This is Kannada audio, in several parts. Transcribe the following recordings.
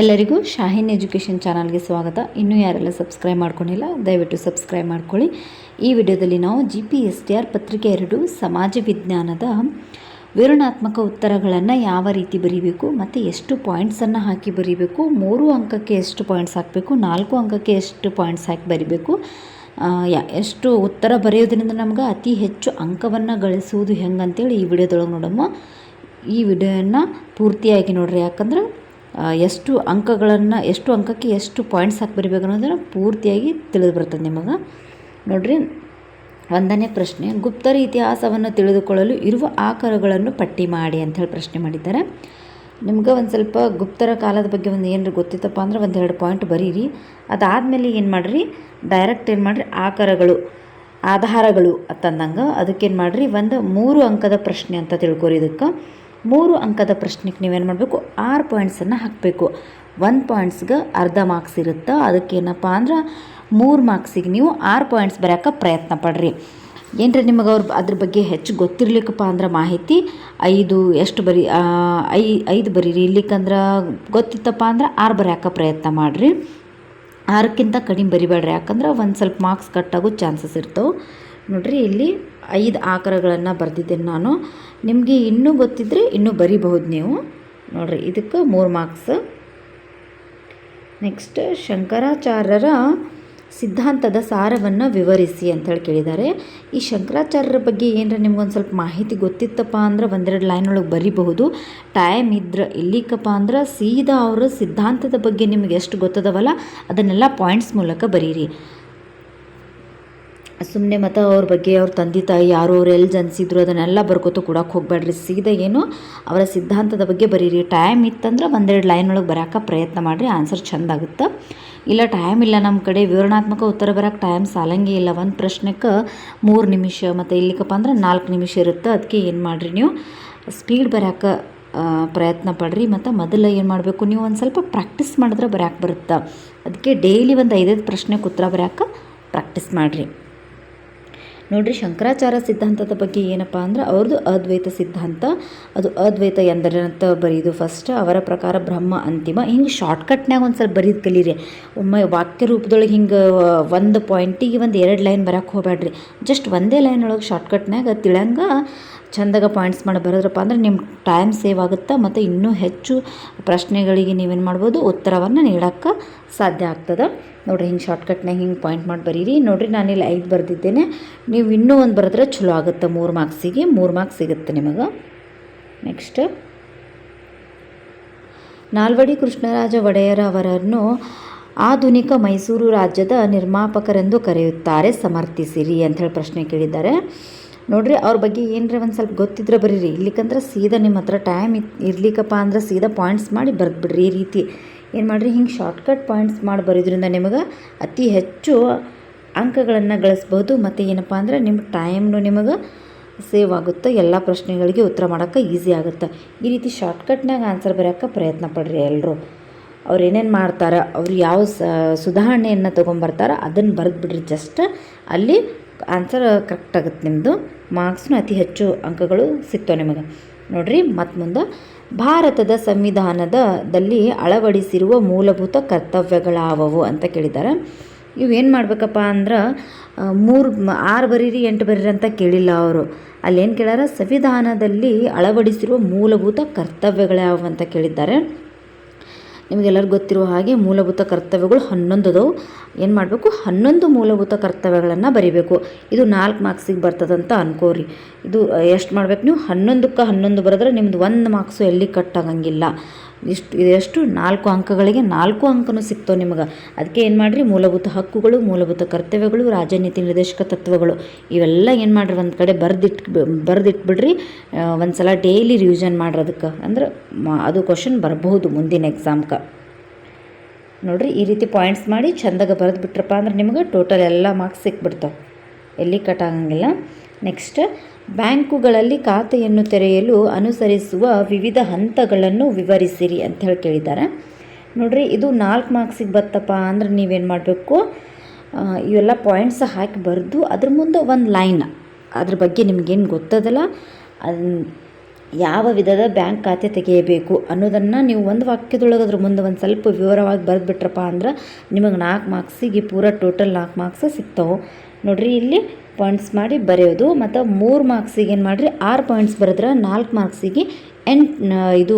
ಎಲ್ಲರಿಗೂ ಶಾಹಿನ್ ಎಜುಕೇಷನ್ ಚಾನಲ್ಗೆ ಸ್ವಾಗತ. ಇನ್ನೂ ಯಾರೆಲ್ಲ ಸಬ್ಸ್ಕ್ರೈಬ್ ಮಾಡ್ಕೊಂಡಿಲ್ಲ, ದಯವಿಟ್ಟು ಸಬ್ಸ್ಕ್ರೈಬ್ ಮಾಡ್ಕೊಳ್ಳಿ. ಈ ವಿಡಿಯೋದಲ್ಲಿ ನಾವು G P S T R ಪತ್ರಿಕೆ ಎರಡು, ಸಮಾಜ ವಿಜ್ಞಾನದ ವಿವರಣಾತ್ಮಕ ಉತ್ತರಗಳನ್ನು ಯಾವ ರೀತಿ ಬರೀಬೇಕು, ಮತ್ತು ಎಷ್ಟು ಪಾಯಿಂಟ್ಸನ್ನು ಹಾಕಿ ಬರೀಬೇಕು, ಮೂರು ಅಂಕಕ್ಕೆ ಎಷ್ಟು ಪಾಯಿಂಟ್ಸ್ ಹಾಕಬೇಕು, ನಾಲ್ಕು ಅಂಕಕ್ಕೆ ಎಷ್ಟು ಪಾಯಿಂಟ್ಸ್ ಹಾಕಿ ಬರೀಬೇಕು ಎಷ್ಟು ಉತ್ತರ ಬರೆಯೋದ್ರಿಂದ ನಮ್ಗೆ ಅತಿ ಹೆಚ್ಚು ಅಂಕವನ್ನು ಗಳಿಸುವುದು ಹೆಂಗಂತೇಳಿ ಈ ವಿಡಿಯೋದೊಳಗೆ ನೋಡಮ್ಮ. ಈ ವಿಡಿಯೋನ ಪೂರ್ತಿಯಾಗಿ ನೋಡ್ರಿ. ಯಾಕಂದ್ರೆ ಎಷ್ಟು ಅಂಕಗಳನ್ನು, ಎಷ್ಟು ಅಂಕಕ್ಕೆ ಎಷ್ಟು ಪಾಯಿಂಟ್ಸ್ ಹಾಕಿ ಬರಿಬೇಕು ಅನ್ನೋದನ್ನು ಪೂರ್ತಿಯಾಗಿ ತಿಳಿದು ಬರ್ತದೆ ನಿಮಗೆ. ನೋಡಿರಿ, ಒಂದನೇ ಪ್ರಶ್ನೆ, ಗುಪ್ತರ ಇತಿಹಾಸವನ್ನು ತಿಳಿದುಕೊಳ್ಳಲು ಇರುವ ಆಕಾರಗಳನ್ನು ಪಟ್ಟಿ ಮಾಡಿ ಅಂಥೇಳಿ ಪ್ರಶ್ನೆ ಮಾಡಿದ್ದಾರೆ. ನಿಮ್ಗೆ ಒಂದು ಸ್ವಲ್ಪ ಗುಪ್ತರ ಕಾಲದ ಬಗ್ಗೆ ಒಂದು ಏನಾರು ಗೊತ್ತಿತ್ತಪ್ಪ ಅಂದ್ರೆ ಒಂದು ಎರಡು ಪಾಯಿಂಟ್ ಬರೀರಿ. ಅದಾದಮೇಲೆ ಏನು ಮಾಡಿರಿ? ಡೈರೆಕ್ಟ್ ಏನು ಮಾಡಿರಿ? ಆಕಾರಗಳು, ಆಧಾರಗಳು ಅಂತಂದಂಗೆ ಅದಕ್ಕೇನು ಮಾಡಿರಿ? ಒಂದು ಮೂರು ಅಂಕದ ಪ್ರಶ್ನೆ ಅಂತ ತಿಳ್ಕೊರಿ ಇದಕ್ಕೆ. ಮೂರು ಅಂಕದ ಪ್ರಶ್ನೆಗೆ ನೀವೇನು ಮಾಡಬೇಕು? ಆರು ಪಾಯಿಂಟ್ಸನ್ನು ಹಾಕಬೇಕು. ಒನ್ ಪಾಯಿಂಟ್ಸ್ಗೆ ಅರ್ಧ ಮಾರ್ಕ್ಸ್ ಇರುತ್ತೆ? ಅದಕ್ಕೇನಪ್ಪ ಅಂದ್ರೆ ಮೂರು ಮಾರ್ಕ್ಸಿಗೆ ನೀವು ಆರು ಪಾಯಿಂಟ್ಸ್ ಬರೋಕೆ ಪ್ರಯತ್ನ ಪಡ್ರಿ. ಏನರ ನಿಮಗೆ ಅವ್ರ ಅದ್ರ ಬಗ್ಗೆ ಹೆಚ್ಚು ಗೊತ್ತಿರ್ಲಿಕ್ಕಪ್ಪ ಅಂದ್ರೆ ಮಾಹಿತಿ? ಐದು ಎಷ್ಟು ಬರಿ ಐ, ಐದು ಬರೀರಿ ಇರ್ಲಿಕ್ಕಂದ್ರೆ ಗೊತ್ತಿತ್ತಪ್ಪ ಅಂದ್ರೆ ಆರು ಬರೆಯೋಕೆ ಪ್ರಯತ್ನ ಮಾಡಿರಿ. ಆರಕ್ಕಿಂತ ಕಡಿಮೆ ಬರಿಬೇಡ್ರಿ. ಯಾಕಂದ್ರೆ ಒಂದು ಸ್ವಲ್ಪ ಮಾರ್ಕ್ಸ್ ಕಟ್ಟಾಗೋ ಚಾನ್ಸಸ್ ಇರ್ತವೆ. ನೋಡಿರಿ ಇಲ್ಲಿ ಐದು ಆಕಾರಗಳನ್ನು ಬರೆದಿದ್ದೇನೆ ನಾನು. ನಿಮಗೆ ಇನ್ನೂ ಗೊತ್ತಿದ್ದರೆ ಇನ್ನೂ ಬರಿಬಹುದು ನೀವು. ನೋಡಿರಿ, ಇದಕ್ಕೆ ಮೂರು ಮಾರ್ಕ್ಸ್. ನೆಕ್ಸ್ಟ್, ಶಂಕರಾಚಾರ್ಯರ ಸಿದ್ಧಾಂತದ ಸಾರವನ್ನು ವಿವರಿಸಿ ಅಂತ ಹೇಳಿ ಕೇಳಿದ್ದಾರೆ. ಈ ಶಂಕರಾಚಾರ್ಯರ ಬಗ್ಗೆ ಏನರ ನಿಮ್ಗೊಂದು ಸ್ವಲ್ಪ ಮಾಹಿತಿ ಗೊತ್ತಿತ್ತಪ್ಪ ಅಂದ್ರೆ ಒಂದೆರಡು ಲೈನ್ ಒಳಗೆ ಬರಿಬಹುದು. ಟೈಮ್ ಇದ್ರೆ ಇಲ್ಲಿಕಪ್ಪ ಅಂದ್ರೆ ಸೀದಾ ಅವರ ಸಿದ್ಧಾಂತದ ಬಗ್ಗೆ ನಿಮಗೆ ಎಷ್ಟು ಗೊತ್ತದವಲ್ಲ, ಅದನ್ನೆಲ್ಲ ಪಾಯಿಂಟ್ಸ್ ಮೂಲಕ ಬರೀರಿ. ಸುಮ್ಮನೆ ಮತ್ತು ಅವ್ರ ಬಗ್ಗೆ ಅವ್ರ ತಂದೆ ತಾಯಿ ಯಾರು, ಅವ್ರು ಎಲ್ಲಿ ಜನಿಸಿದ್ರು ಅದನ್ನೆಲ್ಲ ಬರ್ಕೋತ ಕೊಡಕ್ಕೆ ಹೋಗ್ಬೇಡ್ರಿ. ಸೀದಾ ಏನು ಅವರ ಸಿದ್ಧಾಂತದ ಬಗ್ಗೆ ಬರೀರಿ. ಟೈಮ್ ಇತ್ತಂದ್ರೆ ಒಂದೆರಡು ಲೈನ್ ಒಳಗೆ ಬರೋಕೆ ಪ್ರಯತ್ನ ಮಾಡಿರಿ ಆನ್ಸರ್ ಚೆಂದ ಆಗುತ್ತೆ. ಇಲ್ಲ ಟೈಮ್ ಇಲ್ಲ ನಮ್ಮ ಕಡೆ, ವಿವರಣಾತ್ಮಕ ಉತ್ತರ ಬರೋಕ್ಕೆ ಟೈಮ್ ಸಾಲಂಗೆ ಇಲ್ಲ. ಒಂದು ಪ್ರಶ್ನೆಗೆ ಮೂರು ನಿಮಿಷ, ಮತ್ತು ಇಲ್ಲಿಕಪ್ಪ ಅಂದ್ರೆ ನಾಲ್ಕು ನಿಮಿಷ ಇರುತ್ತೆ. ಅದಕ್ಕೆ ಏನು ಮಾಡಿರಿ ನೀವು? ಸ್ಪೀಡ್ ಬರೋಕೆ ಪ್ರಯತ್ನ ಪಡ್ರಿ. ಮತ್ತು ಮೊದಲು ಏನು ಮಾಡಬೇಕು? ನೀವು ಒಂದು ಸ್ವಲ್ಪ ಪ್ರಾಕ್ಟೀಸ್ ಮಾಡಿದ್ರೆ ಬರೋಕೆ ಬರುತ್ತೆ? ಅದಕ್ಕೆ ಡೈಲಿ ಒಂದು ಐದೈದು ಪ್ರಶ್ನೆಗೆ ಉತ್ತರ ಬರೋಕೆ ಪ್ರಾಕ್ಟೀಸ್ ಮಾಡಿರಿ. ನೋಡ್ರಿ ಶಂಕರಾಚಾರ್ಯ ಸಿದ್ಧಾಂತದ ಬಗ್ಗೆ ಏನಪ್ಪ ಅಂದ್ರೆ ಅವ್ರದ್ದು ಅದ್ವೈತ ಸಿದ್ಧಾಂತ. ಅದು ಅದ್ವೈತ ಎಂದರೇನಂತ ಬರೀದು ಫಸ್ಟ್ ಅವರ ಪ್ರಕಾರ ಬ್ರಹ್ಮ ಅಂತಿಮ. ಹಿಂಗೆ ಶಾರ್ಟ್ಕಟ್ನಾಗ ಒಂದು ಸ್ವಲ್ಪ ಬರೀದು ಕಲೀರಿ. ಒಮ್ಮೆ ವಾಕ್ಯ ರೂಪದೊಳಗೆ ಹಿಂಗೆ ಒಂದು ಪಾಯಿಂಟಿಗೆ ಒಂದು ಎರಡು ಲೈನ್ ಬರೋಕ್ಕೆ ಹೋಗಬೇಡ್ರಿ ಜಸ್ಟ್ ಒಂದೇ ಲೈನ್ ಒಳಗೆ ಶಾರ್ಟ್ಕಟ್ನಾಗ ತಿಳಂಗ ಚಂದಾಗ ಪಾಯಿಂಟ್ಸ್ ಮಾಡಿ ಬರೋದ್ರಪ್ಪ ಅಂದರೆ ನಿಮ್ಮ ಟೈಮ್ ಸೇವ್ ಆಗುತ್ತೆ ಮತ್ತು ಇನ್ನೂ ಹೆಚ್ಚು ಪ್ರಶ್ನೆಗಳಿಗೆ ನೀವೇನು ಮಾಡ್ಬೋದು ಉತ್ತರವನ್ನು ನೀಡೋಕ್ಕೆ ಸಾಧ್ಯ ಆಗ್ತದೆ. ನೋಡಿರಿ ಹಿಂಗೆ ಶಾರ್ಟ್ಕಟ್ನಾಗ ಹಿಂಗೆ ಪಾಯಿಂಟ್ ಮಾಡಿ ಬರೀರಿ. ನೋಡಿರಿ ನಾನಿಲ್ಲಿ ಐದು ಬರೆದಿದ್ದೇನೆ. ನೀವು ಇನ್ನೂ ಒಂದು ಬರೆದ್ರೆ ಚಲೋ ಆಗುತ್ತೆ ಮೂರು ಮಾರ್ಕ್ಸಿಗೆ ಮೂರು ಮಾರ್ಕ್ಸ್ ಸಿಗುತ್ತೆ ನಿಮಗೆ. ನೆಕ್ಸ್ಟ್ ನಾಲ್ವಡಿ ಕೃಷ್ಣರಾಜ ಒಡೆಯರ್ ಅವರನ್ನು ಆಧುನಿಕ ಮೈಸೂರು ರಾಜ್ಯದ ನಿರ್ಮಾಪಕರೆಂದು ಕರೆಯುತ್ತಾರೆ. ಸಮರ್ಥಿಸಿರಿ ಅಂತ ಪ್ರಶ್ನೆ ಕೇಳಿದ್ದಾರೆ. ನೋಡ್ರಿ, ಅವ್ರ ಬಗ್ಗೆ ಏನರ ಒಂದು ಸ್ವಲ್ಪ ಗೊತ್ತಿದ್ರೆ ಬರೀರಿ. ಇಲ್ಲಿಕಂದ್ರೆ ಸೀದಾ ನಿಮ್ಮ ಹತ್ರ ಟೈಮ್ ಇರ್ಲಿಕ್ಕಪ್ಪ ಅಂದ್ರೆ ಸೀದಾ ಪಾಯಿಂಟ್ಸ್ ಮಾಡಿ ಬರೆದ್ಬಿಡ್ರಿ ಈ ರೀತಿ. ಏನು ಮಾಡಿರಿ, ಹಿಂಗೆ ಶಾರ್ಟ್ಕಟ್ ಪಾಯಿಂಟ್ಸ್ ಮಾಡಿ ಬರೋದ್ರಿಂದ ನಿಮಗೆ ಅತಿ ಹೆಚ್ಚು ಅಂಕಗಳನ್ನು ಗಳಿಸ್ಬೋದು. ಮತ್ತು ಏನಪ್ಪ ಅಂದ್ರೆ ನಿಮ್ಮ ಟೈಮ್ನು ನಿಮಗೆ ಸೇವ್ ಆಗುತ್ತೆ. ಎಲ್ಲ ಪ್ರಶ್ನೆಗಳಿಗೆ ಉತ್ತರ ಮಾಡೋಕ್ಕೆ ಈಸಿ ಆಗುತ್ತೆ. ಈ ರೀತಿ ಶಾರ್ಟ್ಕಟ್ನಾಗ ಆನ್ಸರ್ ಬರೋಕ್ಕೆ ಪ್ರಯತ್ನ ಪಡ್ರಿ ಎಲ್ಲರೂ ಅವ್ರು ಏನೇನು ಮಾಡ್ತಾರೆ, ಅವ್ರು ಯಾವ ಸುಧಾರಣೆಯನ್ನು ತೊಗೊಂಬರ್ತಾರೋ ಅದನ್ನು ಬರೆದ್ಬಿಡ್ರಿ. ಜಸ್ಟ್ ಅಲ್ಲಿ ಆನ್ಸರ್ ಕರೆಕ್ಟ್ ಆಗುತ್ತೆ ನಿಮ್ಮದು ಮಾರ್ಕ್ಸ್ನು ಅತಿ ಹೆಚ್ಚು ಅಂಕಗಳು ಸಿಗ್ತವೆ ನಿಮಗೆ. ನೋಡ್ರಿ, ಮತ್ತು ಮುಂದೆ. ಭಾರತದ ಸಂವಿಧಾನದಲ್ಲಿ ಅಳವಡಿಸಿರುವ ಮೂಲಭೂತ ಕರ್ತವ್ಯಗಳಾವವು ಅಂತ ಕೇಳಿದ್ದಾರೆ. ಏನು ಮಾಡ್ಬೇಕಪ್ಪ ಅಂದ್ರೆ ಮೂರು, ಆರು ಬರೀರಿ, ಎಂಟು ಬರೀರಿ ಅಂತ ಕೇಳಿಲ್ಲ ಅವರು. ಅಲ್ಲೇನು ಕೇಳ್ಯಾರ? ಸಂವಿಧಾನದಲ್ಲಿ ಅಳವಡಿಸಿರುವ ಮೂಲಭೂತ ಕರ್ತವ್ಯಗಳ್ಯಾವು ಅಂತ ಕೇಳಿದ್ದಾರೆ. ನಿಮಗೆಲ್ಲರಿಗೂ ಗೊತ್ತಿರುವ ಹಾಗೆ ಮೂಲಭೂತ ಕರ್ತವ್ಯಗಳು ಹನ್ನೊಂದು ಅದಾವು. ಏನು ಮಾಡಬೇಕು? ಹನ್ನೊಂದು ಮೂಲಭೂತ ಕರ್ತವ್ಯಗಳನ್ನು ಬರಿಬೇಕು. ಇದು ನಾಲ್ಕು ಮಾರ್ಕ್ಸಿಗೆ ಬರ್ತದಂತ ಅನ್ಕೋರಿ. ಇದು, ಎಷ್ಟು ಮಾಡ್ಬೇಕು ನೀವು? ಹನ್ನೊಂದಕ್ಕೆ ಹನ್ನೊಂದು ಬರೆದ್ರೆ ನಿಮ್ದು ಒಂದು ಮಾರ್ಕ್ಸು ಎಲ್ಲಿ ಕಟ್ ಆಗಂಗಿಲ್ಲ. ಇಷ್ಟು, ಇದೆಷ್ಟು? ನಾಲ್ಕು ಅಂಕಗಳಿಗೆ ನಾಲ್ಕು ಅಂಕನೂ ಸಿಗ್ತಾವೆ ನಿಮಗೆ. ಅದಕ್ಕೆ ಏನು ಮಾಡಿರಿ? ಮೂಲಭೂತ ಹಕ್ಕುಗಳು, ಮೂಲಭೂತ ಕರ್ತವ್ಯಗಳು, ರಾಜನೀತಿ ನಿರ್ದೇಶಕ ತತ್ವಗಳು. ಇವೆಲ್ಲ ಏನು ಮಾಡಿರಿ? ಒಂದು ಕಡೆ ಬರೆದಿಟ್ಟು ಬರೆದಿಟ್ಬಿಡ್ರಿ. ಒಂದು ಸಲ ಡೈಲಿ ರಿವಿಷನ್ ಮಾಡಿರೋದಕ್ಕೆ ಅಂದ್ರೆ ಅದು ಕ್ವಶನ್ ಬರಬಹುದು ಮುಂದಿನ ಎಕ್ಸಾಮ್ಗೆ ನೋಡಿರಿ, ಈ ರೀತಿ ಪಾಯಿಂಟ್ಸ್ ಮಾಡಿ ಚಂದಾಗ ಬರೆದು ಬಿಟ್ರಪ್ಪ ಅಂದ್ರೆ ನಿಮಗೆ ಟೋಟಲ್ ಎಲ್ಲ ಮಾರ್ಕ್ಸ್ ಸಿಕ್ಬಿಡ್ತಾವೆ. ಎಲ್ಲಿ ಕಟ್ ಆಗಂಗಿಲ್ಲ. ನೆಕ್ಸ್ಟ್ ಬ್ಯಾಂಕುಗಳಲ್ಲಿ ಖಾತೆಯನ್ನು ತೆರೆಯಲು ಅನುಸರಿಸುವ ವಿವಿಧ ಹಂತಗಳನ್ನು ವಿವರಿಸಿರಿ ಅಂತ ಹೇಳಿ ಕೇಳಿದ್ದಾರೆ. ನೋಡಿರಿ, ಇದು ನಾಲ್ಕು ಮಾರ್ಕ್ಸಿಗೆ ಬತ್ತಪ್ಪ ಅಂದ್ರೆ ನೀವೇನು ಮಾಡಬೇಕು? ಇವೆಲ್ಲ ಪಾಯಿಂಟ್ಸ್ ಹಾಕಿ ಬರೆದು ಅದ್ರ ಮುಂದೆ ಒಂದು ಲೈನ್ ಅದ್ರ ಬಗ್ಗೆ ನಿಮಗೇನು ಗೊತ್ತದಲ್ಲ? ಅದನ್ನ ಯಾವ ವಿಧದ ಬ್ಯಾಂಕ್ ಖಾತೆ ತೆಗೆಯಬೇಕು ಅನ್ನೋದನ್ನು ನೀವು ಒಂದು ವಾಕ್ಯದೊಳಗೆ ಅದ್ರ ಮುಂದೆ ಒಂದು ಸ್ವಲ್ಪ ವಿವರವಾಗಿ ಬರೆದ್ಬಿಟ್ರಪ್ಪ ಅಂದ್ರೆ ನಿಮಗೆ ನಾಲ್ಕು ಮಾರ್ಕ್ಸಿಗೆ ಪೂರ ಟೋಟಲ್ ನಾಲ್ಕು ಮಾರ್ಕ್ಸ್ ಸಿಗ್ತಾವೆ. ನೋಡಿರಿ, ಇಲ್ಲಿ ಪಾಯಿಂಟ್ಸ್ ಮಾಡಿ ಬರೆಯೋದು, ಮತ್ತು ಮೂರು ಮಾರ್ಕ್ಸಿಗೆ ಏನು ಮಾಡಿರಿ, ಆರು ಪಾಯಿಂಟ್ಸ್ ಬರೆದ್ರೆ ನಾಲ್ಕು ಮಾರ್ಕ್ಸಿಗೆ ಎಂಟು ಇದು,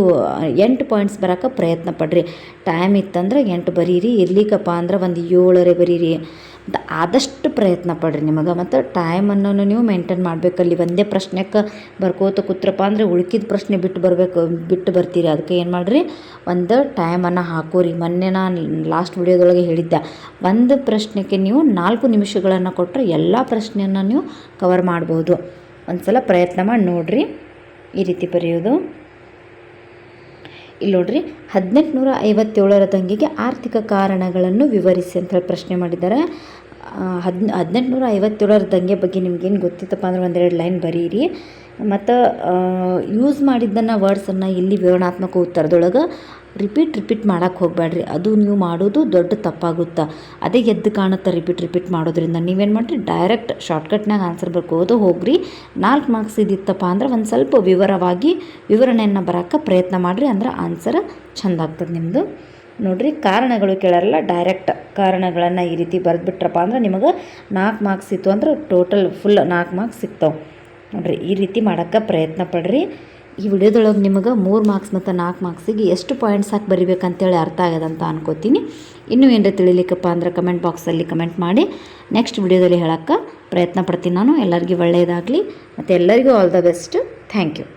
ಎಂಟು ಪಾಯಿಂಟ್ಸ್ ಬರೋಕೆ ಪ್ರಯತ್ನ ಪಡ್ರಿ. ಟೈಮ್ ಇತ್ತಂದ್ರೆ ಎಂಟು ಬರೀರಿ ಇರ್ಲಿಕ್ಕಪ್ಪ ಅಂದ್ರೆ ಒಂದು ಏಳರೆ ಬರೀರಿ ಅಂತ ಆದಷ್ಟು ಪ್ರಯತ್ನ ಪಡ್ರಿ ನಿಮಗೆ. ಮತ್ತು ಅನ್ನೋನು ನೀವು ಮೇಂಟೈನ್ ಮಾಡಬೇಕಲ್ಲಿ ಒಂದೇ ಪ್ರಶ್ನೆಗೆ ಬರ್ಕೋತ ಕೂತ್ರಪ್ಪ ಅಂದರೆ ಉಳ್ಕಿದ ಪ್ರಶ್ನೆ ಬಿಟ್ಟು ಬರಬೇಕು ಬಿಟ್ಟು ಬರ್ತೀರಿ. ಅದಕ್ಕೆ ಏನು ಮಾಡಿರಿ? ಒಂದು ಟೈಮನ್ನು ಹಾಕೋರಿ. ಮೊನ್ನೆ ನಾನು ಲಾಸ್ಟ್ ವಿಡಿಯೋದೊಳಗೆ ಹೇಳಿದ್ದೆ, ಒಂದು ಪ್ರಶ್ನೆಗೆ ನೀವು ನಾಲ್ಕು ನಿಮಿಷಗಳನ್ನು ಕೊಟ್ಟರೆ ಎಲ್ಲ ಪ್ರಶ್ನೆಯನ್ನು ನೀವು ಕವರ್ ಮಾಡ್ಬೋದು. ಒಂದು ಸಲ ಪ್ರಯತ್ನ ಮಾಡಿ ನೋಡಿರಿ. ಈ ರೀತಿ ಬರೆಯೋದು. ಇಲ್ಲಿ ನೋಡ್ರಿ ಹದಿನೆಂಟುನೂರ ಐವತ್ತೇಳರ ದಂಗೆಗೆ ಆರ್ಥಿಕ ಕಾರಣಗಳನ್ನು ವಿವರಿಸಿ ಅಂತ ಹೇಳಿ ಪ್ರಶ್ನೆ ಮಾಡಿದ್ದಾರೆ. ಹದ್ ಹದಿನೆಂಟುನೂರ ಐವತ್ತೇಳರ ದಂಗೆ ಬಗ್ಗೆ ನಿಮ್ಗೇನು ಗೊತ್ತಿತ್ತಪ್ಪ ಅಂದ್ರೆ ಒಂದೆರಡು ಲೈನ್ ಬರೀರಿ. ಮತ್ತು ಯೂಸ್ ಮಾಡಿದ್ದನ್ನು ವರ್ಡ್ಸನ್ನು ಇಲ್ಲಿ ವಿವರಣಾತ್ಮಕ ಉತ್ತರದೊಳಗೆ ರಿಪೀಟ್ ರಿಪೀಟ್ ಮಾಡೋಕ್ಕೆ ಹೋಗಬೇಡ್ರಿ. ಅದು ನೀವು ಮಾಡೋದು ದೊಡ್ಡ ತಪ್ಪಾಗುತ್ತೆ? ಅದೇ ಎದ್ದು ಕಾಣುತ್ತೆ ರಿಪೀಟ್ ರಿಪೀಟ್ ಮಾಡೋದ್ರಿಂದ? ನೀವೇನು ಮಾಡಿರಿ ಡೈರೆಕ್ಟ್ ಶಾರ್ಟ್ಕಟ್ನಾಗ ಆನ್ಸರ್ ಬರ್ಕೋದು ಹೋಗ್ರಿ. ನಾಲ್ಕು ಮಾರ್ಕ್ಸ್ ಇದ್ದಿತ್ತಪ್ಪ ಅಂದ್ರೆ ಒಂದು ಸ್ವಲ್ಪ ವಿವರವಾಗಿ ವಿವರಣೆಯನ್ನು ಬರೋಕ್ಕೆ ಪ್ರಯತ್ನ ಮಾಡಿರಿ ಅಂದ್ರೆ ಆನ್ಸರ್ ಚೆಂದ ಆಗ್ತದೆ ನಿಮ್ಮದು ನೋಡಿರಿ, ಕಾರಣಗಳು ಕೇಳಾರಲ್ಲ, ಡೈರೆಕ್ಟ್ ಕಾರಣಗಳನ್ನು ಈ ರೀತಿ ಬರೆದ್ಬಿಟ್ರಪ್ಪ ಅಂದ್ರೆ ನಿಮಗೆ ನಾಲ್ಕು ಮಾರ್ಕ್ಸ್ ಇತ್ತು ಅಂದ್ರೆ ಟೋಟಲ್ ಫುಲ್ ನಾಲ್ಕು ಮಾರ್ಕ್ಸ್ ಸಿಗ್ತಾವೆ. ನೋಡಿರಿ, ಈ ರೀತಿ ಮಾಡೋಕ್ಕೆ ಪ್ರಯತ್ನ ಪಡ್ರಿ. ಈ ವಿಡಿಯೋದೊಳಗೆ ನಿಮಗೆ ಮೂರು ಮಾರ್ಕ್ಸ್ ಮತ್ತು ನಾಲ್ಕು ಮಾರ್ಕ್ಸಿಗೆ ಎಷ್ಟು ಪಾಯಿಂಟ್ಸ್ ಹಾಕಿ ಬರಿಬೇಕಂತೇಳಿ ಅರ್ಥ ಆಗ್ಯದಂತ ಅನ್ಕೋತೀನಿ. ಇನ್ನೂ ಏನರ ತಿಳಿಲಿಕ್ಕಪ್ಪ ಅಂದ್ರೆ ಕಮೆಂಟ್ ಬಾಕ್ಸಲ್ಲಿ ಕಮೆಂಟ್ ಮಾಡಿ. ನೆಕ್ಸ್ಟ್ ವಿಡಿಯೋದಲ್ಲಿ ಹೇಳೋಕ್ಕೆ ಪ್ರಯತ್ನ ಪಡ್ತೀನಿ ನಾನು. ಎಲ್ಲರಿಗೂ ಒಳ್ಳೆಯದಾಗಲಿ. ಮತ್ತು ಎಲ್ಲರಿಗೂ all the best thank you